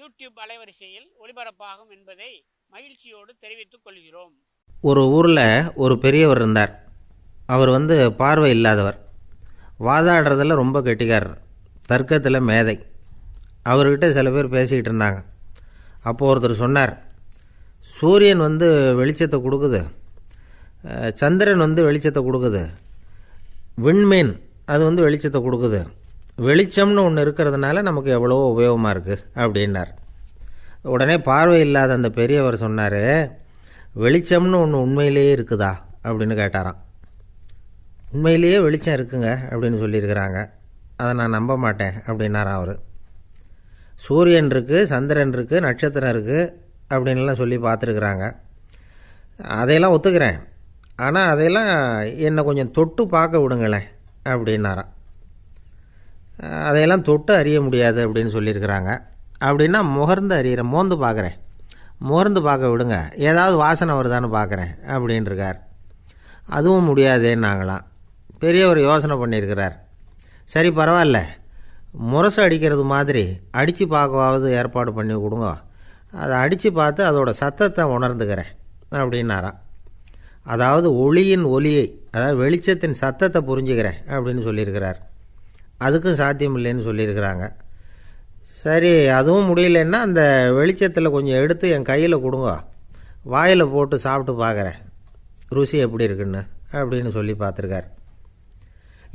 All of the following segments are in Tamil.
யூடியூப் அலைவரிசையில் ஒளிபரப்பாகும் என்பதை மகிழ்ச்சியோடு தெரிவித்துக் கொள்கிறோம். ஒரு ஊரில் ஒரு பெரியவர் இருந்தார். அவர் வந்து பார்வை இல்லாதவர். வாதாடுறதில் ரொம்ப கெட்டிக்காரர். தர்க்கத்தில் மேதை. அவர்கிட்ட சில பேர் பேசிக்கிட்டு இருந்தாங்க. அப்போது ஒருத்தர் சொன்னார் சூரியன் வந்து வெளிச்சத்தை கொடுக்குது. சந்திரன் வந்து வெளிச்சத்தை கொடுக்குது. விண்மீன் அது வந்து வெளிச்சத்தை கொடுக்குது. வெளிச்சம்னு ஒன்று இருக்கிறதுனால நமக்கு எவ்வளோ உபயோகமாக இருக்குது அப்படின்னார். உடனே பார்வை இல்லாத அந்த பெரியவர் சொன்னார் வெளிச்சம்னு ஒன்று உண்மையிலேயே இருக்குதா அப்படின்னு கேட்டாராம். உண்மையிலேயே வெளிச்சம் இருக்குங்க அப்படின்னு சொல்லியிருக்கிறாங்க. அதை நான் நம்ப மாட்டேன் அப்படின்னாராம் அவர். சூரியன் இருக்குது சந்திரன் இருக்குது நட்சத்திரம் இருக்குது அப்படின்லாம் சொல்லி பார்த்துருக்குறாங்க. அதையெல்லாம் ஒத்துக்கிறேன். ஆனால் அதையெல்லாம் என்னை கொஞ்சம் தொட்டு பார்க்க விடுங்களேன் அப்படின்னாராம். அதையெல்லாம் தொட்டு அறிய முடியாது அப்படின்னு சொல்லியிருக்கிறாங்க. அப்படின்னா முகர்ந்து அறியிறேன் மோந்து பார்க்குறேன். முகர்ந்து பார்க்க விடுங்க. ஏதாவது வாசனை வருதான்னு பார்க்குறேன் அப்படின்னு அதுவும் முடியாதேன்னாங்களாம். பெரியவர் யோசனை பண்ணியிருக்கிறார். சரி பரவாயில்ல. முரசு அடிக்கிறது மாதிரி அடித்து பார்க்கவாவது ஏற்பாடு பண்ணி கொடுங்க. அதை அடித்து பார்த்து அதோட சத்தத்தை உணர்ந்துக்கிறேன் அப்படின்னாராம். அதாவது ஒளியின் ஒலியை அதாவது வெளிச்சத்தின் சத்தத்தை புரிஞ்சுக்கிறேன் அப்படின்னு சொல்லியிருக்கிறார். அதுக்கும் சாத்தியம் இல்லைன்னு சொல்லியிருக்கிறாங்க. சரி அதுவும் முடியலன்னா அந்த வெளிச்சத்தில் கொஞ்சம் எடுத்து என் கையில் கொடுங்க. வாயில் போட்டு சாப்பிட்டு பார்க்குறேன் ருசி எப்படி இருக்குன்னு அப்படின்னு சொல்லி பார்த்துருக்கார்.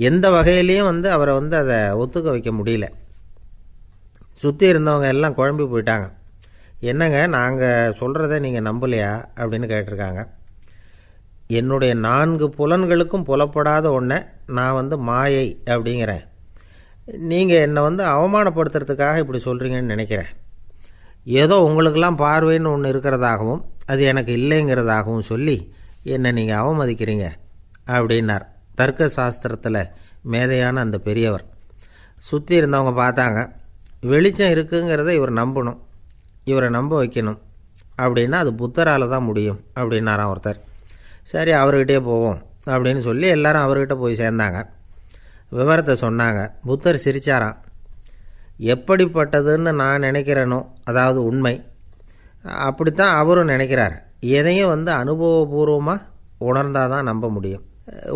எந்த வகையிலையும் வந்து அவரை வந்து அதை ஒத்துக்க வைக்க முடியல. சுற்றி இருந்தவங்க எல்லாம் குழம்பி போயிட்டாங்க. என்னங்க நாங்கள் சொல்கிறத நீங்கள் நம்பலையா அப்படின்னு கேட்டிருக்காங்க. என்னுடைய நான்கு புலன்களுக்கும் புலப்படாத ஒன்றை நான் வந்து மாயை அப்படிங்கிறேன். நீங்கள் என்னை வந்து அவமானப்படுத்துறதுக்காக இப்படி சொல்கிறீங்கன்னு நினைக்கிறேன். ஏதோ உங்களுக்கெல்லாம் பார்வைன்னு ஒன்று இருக்கிறதாகவும் அது எனக்கு இல்லைங்கிறதாகவும் சொல்லி என்னை நீங்கள் அவமதிக்கிறீங்க அப்படின்னார். தர்க்க சாஸ்திரத்தில் மேதையான அந்த பெரியவர். சுற்றி இருந்தவங்க பார்த்தாங்க வெளிச்சம் இருக்குங்கிறத இவர் நம்பணும் இவரை நம்ப வைக்கணும் அப்படின்னா அது புத்தரால் தான் முடியும் அப்படின்னாராம் ஒருத்தர். சரி அவர்கிட்டே போவோம் அப்படின்னு சொல்லி எல்லாரும் அவர்கிட்ட போய் சேர்ந்தாங்க. விவரத்தை சொன்னாங்க. புத்தர் சிரிச்சாராம். எப்படிப்பட்டதுன்னு நான் நினைக்கிறேனோ அதாவது உண்மை. அப்படித்தான் அவரும் நினைக்கிறார். எதையும் வந்து அனுபவபூர்வமாக உணர்ந்தால் தான் நம்ப முடியும்.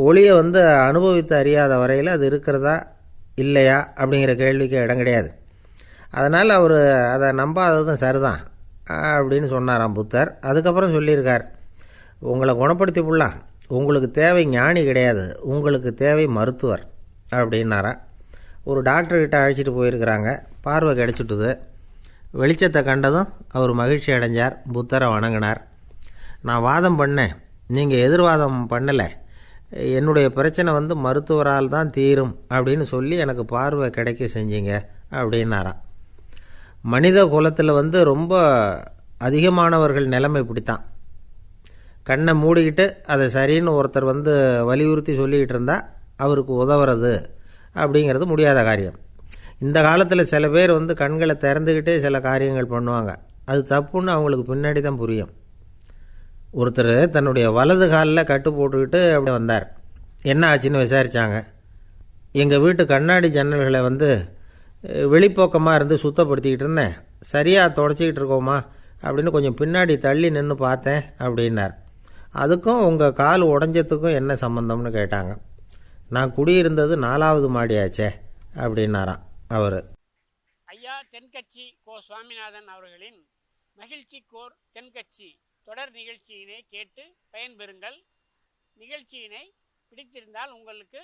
ஒளியை வந்து அனுபவித்து அறியாத வரையில் அது இருக்கிறதா இல்லையா அப்படிங்கிற கேள்விக்கு இடம் கிடையாது. அதனால் அவர் அதை நம்பாததும் சரிதான் அப்படின்னு சொன்னாராம் புத்தர். அதுக்கப்புறம் சொல்லியிருக்கார் உங்களை குணப்படுத்தி புள்ளலாம் உங்களுக்கு தேவை ஞானி கிடையாது உங்களுக்கு தேவை மருத்துவர். அப்படின்னாரா. ஒரு டாக்டர்கிட்ட அழைச்சிட்டு போயிருக்கிறாங்க. பார்வை கிடச்சிட்டுது. வெளிச்சத்தை கண்டதும் அவர் மகிழ்ச்சி அடைஞ்சார். புத்தரை வணங்கினார். நான் வாதம் பண்ணேன். நீங்கள் எதிர்வாதம் பண்ணலை. என்னுடைய பிரச்சனை வந்து மருத்துவரால் தான் தீரும் அப்படின்னு சொல்லி எனக்கு பார்வை கிடைக்க செஞ்சீங்க அப்படின்னாராம் மனித குலத்தில் வந்து ரொம்ப அதிகமானவர்கள் நிலைமை இப்படித்தான். கண்ணை மூடிக்கிட்டு அதை சரின்னு ஒருத்தர் வந்து வலியுறுத்தி சொல்லிக்கிட்டு இருந்தால் அவருக்கு உதவுறது அப்படிங்கிறது முடியாத காரியம். இந்த காலத்தில் சில பேர் வந்து கண்களை திறந்துக்கிட்டே சில காரியங்கள் பண்ணுவாங்க. அது தப்புன்னு அவங்களுக்கு பின்னாடி தான் புரியும். ஒருத்தர் தன்னுடைய வலது காலில் கட்டு போட்டுக்கிட்டு அப்படி வந்தார். என்ன ஆச்சுன்னு விசாரித்தாங்க எங்கள் வீட்டு கண்ணாடி ஜன்னல்களை வந்து வெளிப்போக்கமாக இருந்து சுத்தப்படுத்திக்கிட்டு இருந்தேன். சரியாக தொடச்சிக்கிட்டு இருக்கோமா அப்படின்னு கொஞ்சம் பின்னாடி தள்ளி நின்று பார்த்தேன் அப்படின்னார். அதுக்கும் உங்கள் கால் உடஞ்சதுக்கும் என்ன சம்மந்தம்னு கேட்டாங்க. நான் குடியிருந்தது நாலாவது மாடியாச்சே அப்படின்னாராம் அவர். ஐயா தென்கட்சி கோ சுவாமிநாதன் அவர்களின் மகிழ்ச்சி கோர் தென்கட்சி தொடர் நிகழ்ச்சியினை கேட்டு பயன்பெறுங்கள். நிகழ்ச்சியினை பிடித்திருந்தால் உங்களுக்கு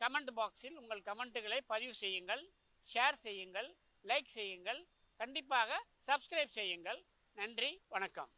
கமெண்ட் பாக்ஸில் உங்கள் கமெண்ட்டுகளை பதிவு செய்யுங்கள் ஷேர் செய்யுங்கள் லைக் செய்யுங்கள் கண்டிப்பாக சப்ஸ்கிரைப் செய்யுங்கள். நன்றி வணக்கம்.